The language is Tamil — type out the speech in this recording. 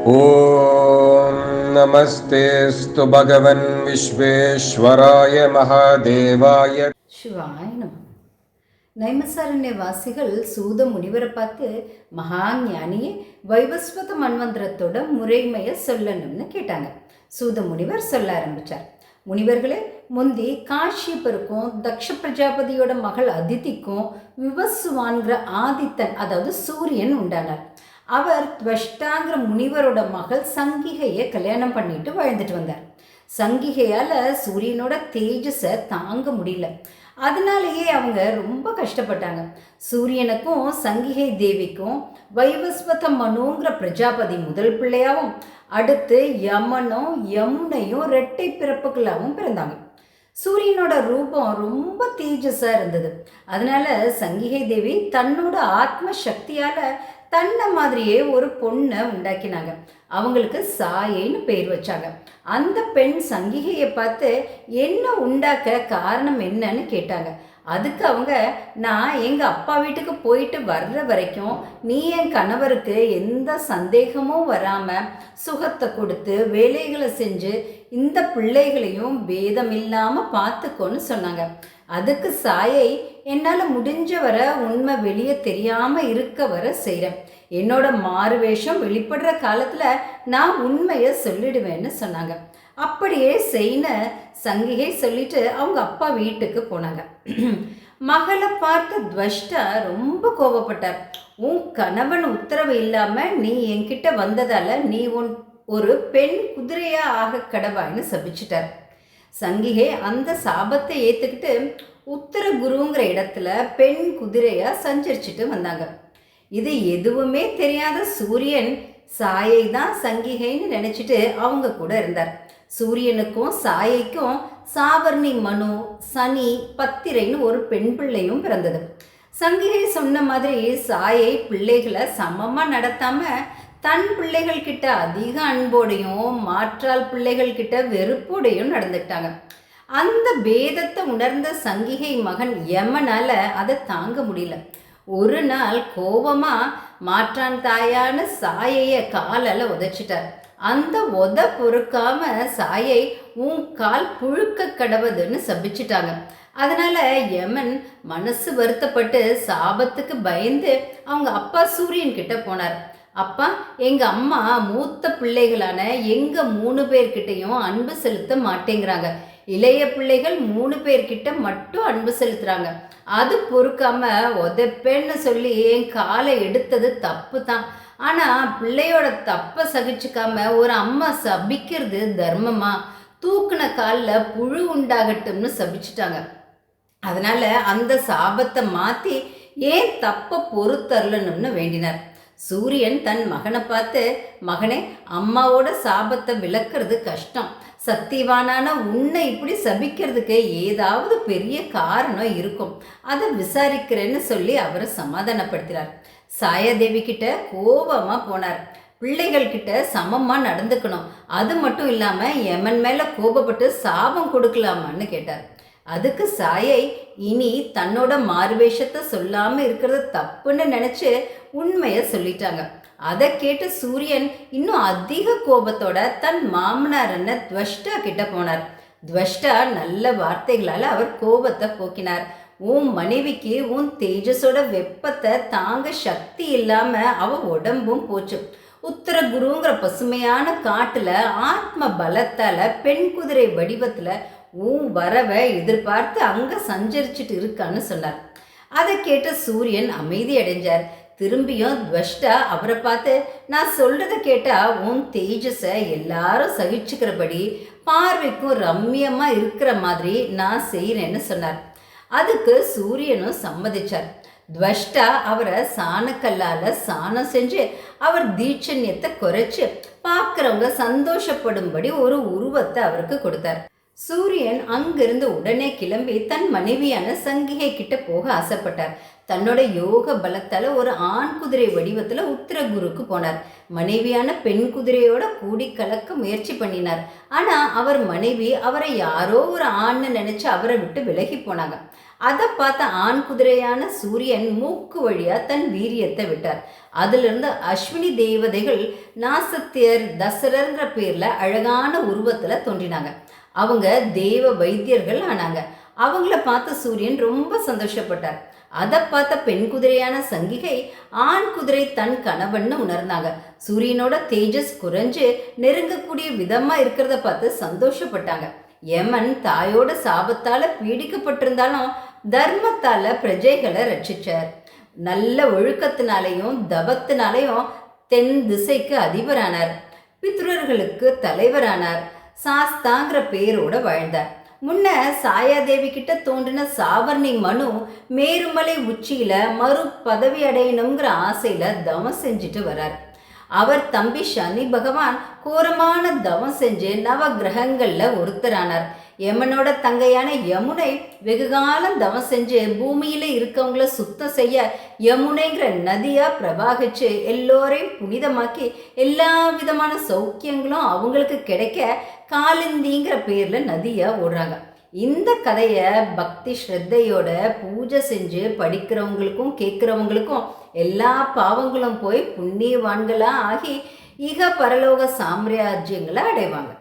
ॐ नमस्तेऽस्तु भगवन् विश्वेश्वराय महादेवाय சிவாய நம நைமசாரண்ய வாசிகள் சூத முனிவரை பார்த்து மகா ஞானியே வைவஸ்வத மன்வந்திரத்தோட முறைமையை சொல்லணும்னு கேட்டாங்க சூத முனிவர் சொல்ல ஆரம்பிச்சார் முனிவர்களே முந்தி காஷ்யப்பருக்கும் தக்ஷ பிரஜாபதியோட மகள் அதிதிக்கும் விவசுவான்கிற ஆதித்தன் அதாவது சூரியன் உண்டானார் அவர் துவஷ்டாங்கிற முனிவரோட மகள் சங்கிகையை கல்யாணம் பண்ணிட்டு வாழ்ந்துட்டு வந்தார். சங்கிகையால் சூரியனோட தேஜஸை தாங்க முடியல. அதனாலேயே அவங்க ரொம்ப கஷ்டப்பட்டாங்க. சூரியனுக்கும் சங்கிகை தேவிக்கும் வைவஸ்வத மனுங்கிற பிரஜாபதி முதல் பிள்ளையாகவும் அடுத்து யமனும் யமுனையும் ரெட்டை பிறப்புகளாகவும் பிறந்தாங்க. சூரியனோட ரூபம் ரொம்ப தேஜஸாக இருந்தது. அதனால சங்கிகை தேவி தன்னோட ஆத்ம சக்தியால் தன்னை மாதிரியே ஒரு பொண்ணை உண்டாக்கினாங்க. அவங்களுக்கு சாயைன்னு பேர் வச்சாங்க. அந்த பெண் சங்கிகையை பார்த்து என்ன உண்டாக்க காரணம் என்னன்னு கேட்டாங்க. அதுக்கு அவங்க நான் எங்கள் அப்பா வீட்டுக்கு போயிட்டு வர்ற வரைக்கும் நீ என் கணவருக்கு எந்த சந்தேகமும் வராமல் சுகத்தை கொடுத்து வேலைகளை செஞ்சு இந்த பிள்ளைகளையும் பேதம் இல்லாமல் பார்த்துக்கோன்னு சொன்னாங்க. அதுக்கு சாயை என்னால் முடிஞ்ச வர உண்மை வெளியே தெரியாமல் இருக்க வர செய்கிறேன் என்னோட மாறு வேஷம் வெளிப்படுற காலத்தில் நான் உண்மையை சொல்லிடுவேன்னு சொன்னாங்க. அப்படியே செய்ன சங்கிகை சொல்லிட்டு அவங்க அப்பா வீட்டுக்கு போனாங்க. மகளை பார்த்த துவஷ்டா ரொம்ப கோபப்பட்டார் உன் கணவன் உத்தரவு இல்லாமல் நீ என்கிட்ட வந்ததால் நீ உன் ஒரு பெண் குதிரையாக ஆக கடவாய்னு சபிச்சிட்டார். சங்கிகை அந்த சாபத்தை ஏற்றுக்கிட்டு உத்தர குருங்கிற இடத்துல பெண் குதிரையாக சஞ்சரிச்சுட்டு வந்தாங்க. இது எதுவுமே தெரியாத சூரியன் சாயை தான் சங்கிகைன்னு நினச்சிட்டு அவங்க கூட இருந்தார். சூரியனுக்கும் சாயைக்கும் சாவர்ணி மனு சனி பத்திரைன்னு ஒரு பெண் பிள்ளையும் பிறந்தது. சங்கிகை சொன்ன மாதிரி சாயை பிள்ளைகளை சமமாக நடத்தாமல் தன் பிள்ளைகள் கிட்ட அதிக அன்போடையும் மாற்றால் பிள்ளைகள் கிட்ட வெறுப்போடையும் நடந்துட்டாங்க. அந்த பேதத்தை உணர்ந்த சங்கிகை மகன் யமனால் அதை தாங்க முடியல. ஒரு நாள் கோபமா மாற்றான் தாயான சாயைய காலால உதச்சிட்டார். அந்த உத பொறுக்காம சாயை உன் கால் புழுக்க கடவுதுன்னு சபிச்சிட்டாங்க. அதனால யமன் மனசு வருத்தப்பட்டு சாபத்துக்கு பயந்து அவங்க அப்பா சூரியன் கிட்ட போனார். அப்பா எங்கள் அம்மா மூத்த பிள்ளைகளான எங்கள் மூணு பேர்கிட்டையும் அன்பு செலுத்த மாட்டேங்கிறாங்க. இளைய பிள்ளைகள் மூணு பேர்கிட்ட மட்டும் அன்பு செலுத்துகிறாங்க அது பொறுக்காம உதப்பேன்னு சொல்லி என் காலை எடுத்தது தப்பு தான் ஆனால் பிள்ளையோட தப்பை சகிச்சுக்காம ஒரு அம்மா சபிக்கிறது தர்மமா? தூக்குன காலில் புழு உண்டாகட்டும்னு சபிச்சிட்டாங்க. அதனால் அந்த சாபத்தை மாற்றி ஏன் தப்பை பொறுத்தரலணும்னு வேண்டினார். சூரியன் தன் மகனை பார்த்து மகனே அம்மாவோட சாபத்தை விளக்குறது கஷ்டம். சக்திவானான உன்னை இப்படி சபிக்கிறதுக்கு ஏதாவது பெரிய காரணம் இருக்கும். அதை விசாரிக்கிறேன்னு சொல்லி அவரை சமாதானப்படுத்தினார். சாயாதேவி கிட்ட கோபமாக போனார். பிள்ளைகள் கிட்ட சமமாக நடந்துக்கணும். அது மட்டும் இல்லாமல் எமன் மேலே கோபப்பட்டு சாபம் கொடுக்கலாமான்னு கேட்டார். அதுக்கு சாயை இனி தன்னோட மாறுவேஷத்தை சொல்லாமல் இருக்கிறது தப்புன்னு நினச்சி உண்மையை சொல்லிட்டாங்க. அதை கேட்டு சூரியன் இன்னும் அதிக கோபத்தோட தன் மாமனார் என்ன துவஷ்டா கிட்ட போனார். துவஷ்டா நல்ல வார்த்தைகளால் அவர் கோபத்தை போக்கினார். உன் மனைவிக்கு உன் தேஜஸோட வெப்பத்தை தாங்க சக்தி இல்லாம அவ உடம்பும் போச்சு. உத்தர குருங்கிற பசுமையான காட்டுல ஆத்ம பலத்தால பெண் குதிரை வடிவத்துல உன் வரவை எதிர்பார்த்து அங்கே சஞ்சரிச்சுட்டு இருக்கான்னு சொன்னார். அதை கேட்ட சூரியன் அமைதி அடைஞ்சார். திரும்பியும் துவஷ்டா அவரை பார்த்து நான் சொல்றத கேட்டா உன் தேஜஸை எல்லாரும் சகிச்சுக்கிறபடி பார்வைக்கும் ரம்மியமாக இருக்கிற மாதிரி நான் செய்கிறேன்னு சொன்னார். அதுக்கு சூரியனும் சம்மதிச்சார். துவஷ்டா அவரை சாணக்கல்லால் சாணம் செஞ்சு அவர் தீட்சண்யத்தை குறைச்சு பார்க்குறவங்க சந்தோஷப்படும்படி ஒரு உருவத்தை அவருக்கு கொடுத்தார். சூரியன் அங்கிருந்து உடனே கிளம்பி தன் மனைவியான சங்கிகை கிட்ட போக ஆசைப்பட்டார். தன்னோட யோக பலத்தால ஒரு ஆண் குதிரை வடிவத்துல உத்திரகுருக்கு போனார். மனைவியான பெண் குதிரையோட கூடி கலக்க முயற்சி பண்ணினார். ஆனா அவர் மனைவி அவரை யாரோ ஒரு ஆண்னு நினைச்சு அவரை விட்டு விலகி போனாங்க. அதை பார்த்த ஆண் குதிரையான சூரியன் மூக்கு வழியா தன் வீரியத்தை விட்டார். அதிலிருந்து அஸ்வினி தேவதைகள் நாசத்தியர் தசரர்ங்கிற பேர்ல அழகான உருவத்துல தோன்றினாங்க. அவங்க தேவ வைத்தியர்கள் ஆனாங்க. அவங்கள பார்த்த சூரியன் ரொம்ப சந்தோஷப்பட்டார். அதை பார்த்த பெண் குதிரையான சங்கிகை ஆண் குதிரை தன் கணவன்னு உணர்ந்தாங்க. சூரியனோட தேஜஸ் குறைஞ்சு நெருங்கக்கூடிய விதமா இருக்கிறத பார்த்து சந்தோஷப்பட்டாங்க. யமன் தாயோட சாபத்தால பீடிக்கப்பட்டிருந்தாலும் தர்மத்தால பிரஜைகளை ரட்சிச்சார். நல்ல ஒழுக்கத்தினாலையும் தபத்தினாலையும் தென் திசைக்கு அதிபரானார். பித்ருர்களுக்கு தலைவரானார். சாஸ்தாங்கிற பேரோட வாழ்ந்தார் முன்ன சாயாதேவி கிட்ட தோன்றின சாவர்ணி மனு மேருமலை உச்சியில மறு பதவி அடையணுங்கிற ஆசையில தவம் செஞ்சுட்டு வரார். அவர் தம்பி சனி பகவான் கோரமான தவம் செஞ்சு நவ கிரகங்கள்ல ஒருத்தரானார். யமனோட தங்கையான யமுனை வெகுகாலம் தவம் செஞ்சு பூமியில இருக்கவங்கள சுத்தம் செய்ய யமுனைங்கிற நதியா பிரவாகிச்சு எல்லோரையும் புனிதமாக்கி எல்லா விதமான சௌக்கியங்களும் அவங்களுக்கு கிடைக்க காலிந்திங்கிற பேர்ல நதியா ஓடுறாங்க. இந்த கதையை பக்தி ஸ்ரத்தையோட பூஜை செஞ்சு படிக்கிறவங்களுக்கும் கேட்குறவங்களுக்கும் எல்லா பாவங்களும் போய் புண்ணியவான்களாக ஆகி இக பரலோக சாம்ராஜ்யங்களை அடைவாங்க.